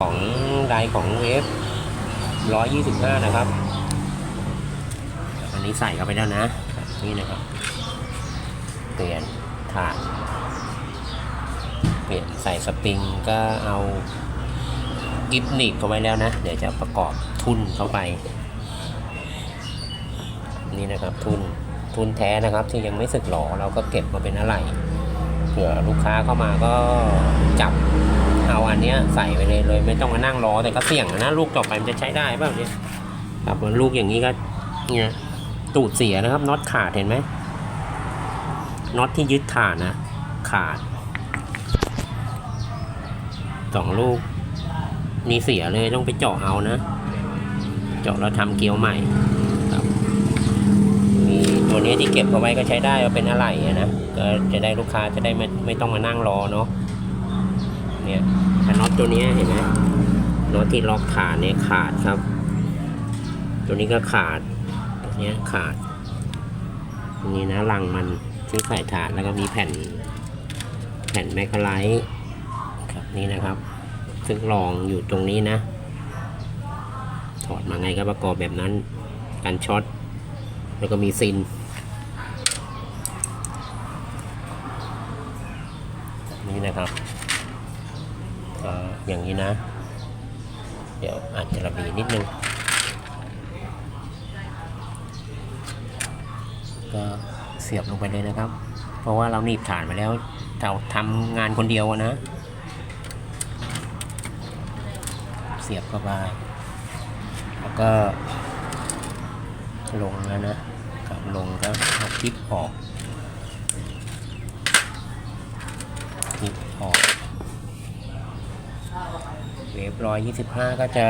ของไดของเวฟร้อยยี่สิบห้านะครับ อันนี้ใส่เข้าไปแล้วนะ นี่นะครับ เปลี่ยนถาดเปลี่ยนใส่สปริงก็เอากิฟหนีบเข้าไว้แล้วนะ เดี๋ยวจะประกอบทุนเข้าไป นี่นะครับทุนทุนแท้นะครับที่ยังไม่สึกหรอเราก็เก็บมาเป็นอะไรเผื่อลูกค้าเข้ามาก็จับ เอาอันเนี้ยใส่ไปเลยเลย ไม่ต้องมานั่งรอแต่ก็เสี่ยงนะลูกต่อไปมันจะใช้ได้เปล่าเนี่ยครับลูกอย่างนี้ก็เนี่ยตูดเสียนะครับน็อตขาดเห็นไหมน็อตที่ยึดฐานนะขาดสองลูกนี่เสียเลยต้องไปเจาะเอานะ เจาะแล้วทำเกลียวใหม่ครับมีตัวนี้ที่เก็บเอาไว้ก็ใช้ได้ว่าเป็นอะไรนะก็จะได้ลูกค้าจะได้ไม่ไม่ต้องมานั่งรอเนาะ เนี่ยถ้าน็อตตัวนี้เห็นไหมน็อตที่ล็อกฐานเนี่ยขาดครับ ตัวนี้ก็ขาดตัวนี้ขาดตรงนี้นะรังมันที่ใส่ฐานแล้วก็มีแผ่น แผ่นแมกกาไลท์ครับนี่นะครับ ซึ่งรองอยู่ตรงนี้นะ ถอดมาไงก็ประกอบแบบนั้นกันช็อตแล้วก็มีซินนี่นะครับ ก็อย่างนี้นะ เดี๋ยวอาจจะระบีนิดนึง ก็เสียบลงไปเลยนะครับ เพราะว่าเราหนีบฐานไปแล้วเราทำงานคนเดียวนะ เสียบเข้าไปแล้วก็ลงแล้วนะกับลงก็เอาคลิปออกคลิปออก เวฟร้อยยี่สิบห้าก็จะ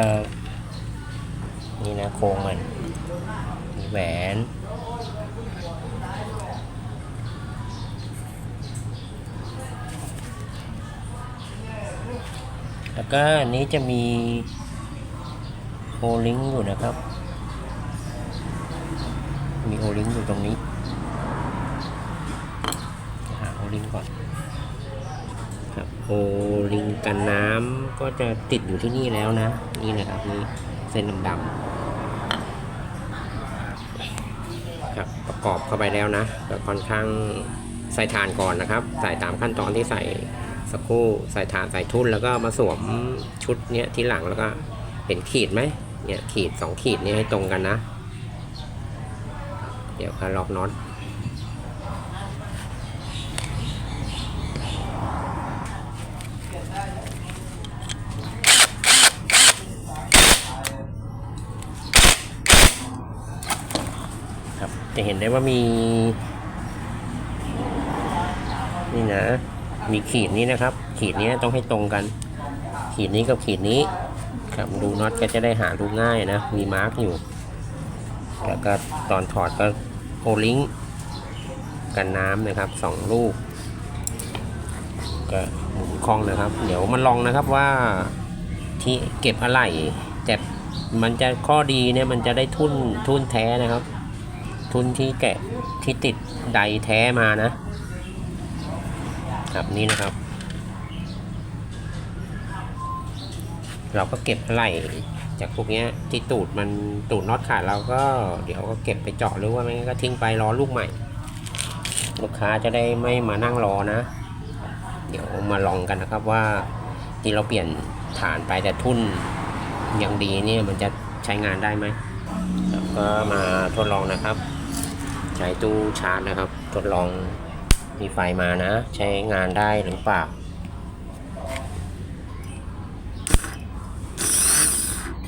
นี่นะโครงมันมีแหวนแล้วก็อันนี้จะมีโอลิงอยู่นะครับ มีโอลิงอยู่ตรงนี้หาโอลิงก่อน ครับโอลิงกันน้ำก็จะติดอยู่ที่นี่แล้วนะ นี่นะครับนี่เส้นดำๆครับประกอบเข้าไปแล้วนะก็ค่อนข้างใส่ฐานก่อนนะครับ ใส่ตามขั้นตอนที่ใส่สักครู่ใส่ฐานใส่ทุ่นแล้วก็มาสวมชุดเนี้ยที่หลังแล้วก็เห็นขีดไหมเนี่ยขีดสองขีดนี้ให้ตรงกันนะ เดี๋ยวค่อยล็อกน็อต จะเห็นได้ว่ามี นี่นะ มีขีดนี้นะครับ ขีดนี้ต้องให้ตรงกัน ขีดนี้กับขีดนี้ครับดูน็อตก็จะได้หาดูง่ายนะ มีมาร์กอยู่ แล้วก็ตอนถอดก็โอลิงกันน้ำนะครับสองลูก ก็หมุนคล้องนะครับ เดี๋ยวมันลองนะครับว่าที่เก็บอะไหล่แต่มันจะข้อดีเนี่ยมันจะได้ทุ่นทุ่นแท้นะครับ ทุนที่แกะที่ติดใดแท้มานะ ครับนี่นะครับ เราก็เก็บไหล่จากพวกเนี้ยที่ตูดมันตูดน็อตขาดเราก็เดี๋ยวก็เก็บไปเจาะหรือว่าไม่งั้นก็ทิ้งไปรอลูกใหม่ ลูกค้าจะได้ไม่มานั่งรอนะ เดี๋ยวมาลองกันนะครับว่าที่เราเปลี่ยนฐานไปแต่ทุ่นยังดีเนี่ยมันจะใช้งานได้ไหมก็มาทดลองนะครับ ช้ตู้ชาร์จนะครับ ทดลองมีไฟมานะ ใช้งานได้หรือเปล่า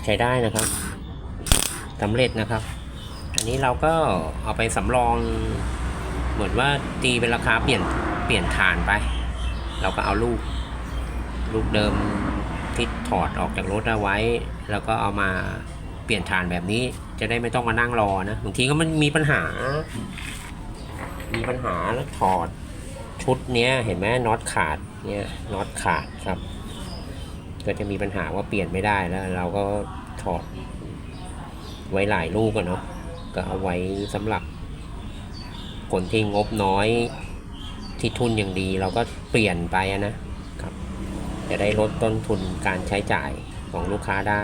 ใช้ได้นะครับสำเร็จนะครับ อันนี้เราก็เอาไปสำรอง เหมือนว่าตีเป็นราคาเปลี่ยนเปลี่ยนฐานไป เราก็เอาลูก ลูกเดิมที่ถอดออกจากรถเอาไว้ แล้วก็เอามา เปลี่ยนฐานแบบนี้จะได้ไม่ต้องมานั่งรอนะบางทีก็มันมีปัญหา มีปัญหาแล้วถอดชุดเนี้ยเห็นไหมน็อตขาดเนี่ยน็อตขาดครับ ก็จะมีปัญหาว่าเปลี่ยนไม่ได้แล้ว เราก็ถอดไว้หลายลูกอะเนาะก็เอาไว้สำหรับคนที่งบน้อยที่ทุนอย่างดี เราก็เปลี่ยนไปนะครับ จะได้ลดต้นทุนการใช้จ่ายของลูกค้าได้